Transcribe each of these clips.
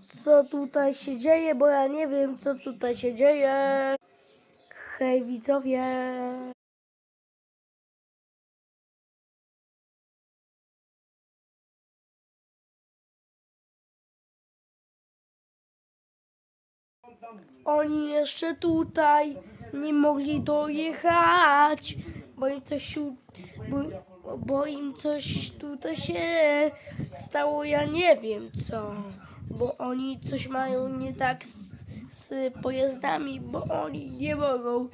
co tutaj się dzieje, bo ja nie wiem, co tutaj się dzieje. Hej widzowie. Oni jeszcze tutaj nie mogli dojechać, bo im coś, u- bo, bo im coś tutaj się stało, ja nie wiem co. Bo oni coś mają nie tak z, z pojazdami, bo oni nie mogą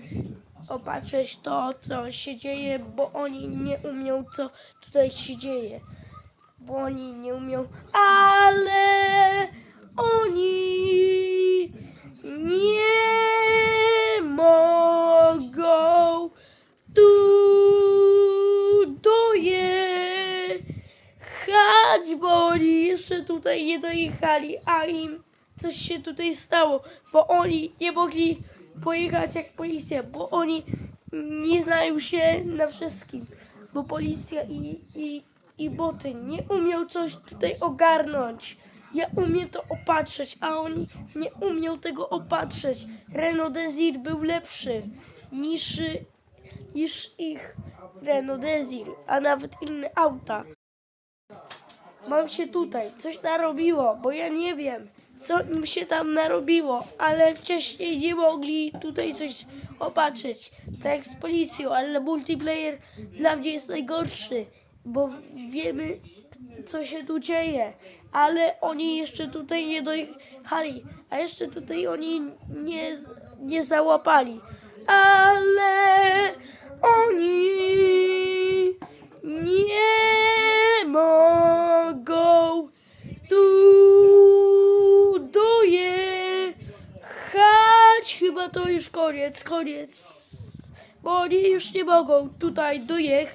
opatrzeć to, co się dzieje, bo oni nie umią, co tutaj się dzieje. Bo oni nie umią, ale oni nie mogą tu dojechać, bo oni jeszcze tutaj nie dojechali, a im coś się tutaj stało, bo oni nie mogli pojechać jak policja, bo oni nie znają się na wszystkim, bo policja i, i, i boty nie umiał coś tutaj ogarnąć. Ja umiem to opatrzeć, a oni nie umiał tego opatrzeć. Renault Desir był lepszy niż, niż ich Renault Desir, a nawet inne auta. Mam się tutaj, coś narobiło, bo ja nie wiem, co im się tam narobiło, ale wcześniej nie mogli tutaj coś opatrzeć, tak jak z policją, ale multiplayer dla mnie jest najgorszy, bo wiemy, co się tu dzieje, ale oni jeszcze tutaj nie dojechali, a jeszcze tutaj oni nie, nie załapali, ale oni nie mogą tu dojechać. Chyba to już koniec, koniec. Bo oni już nie mogą tutaj dojechać.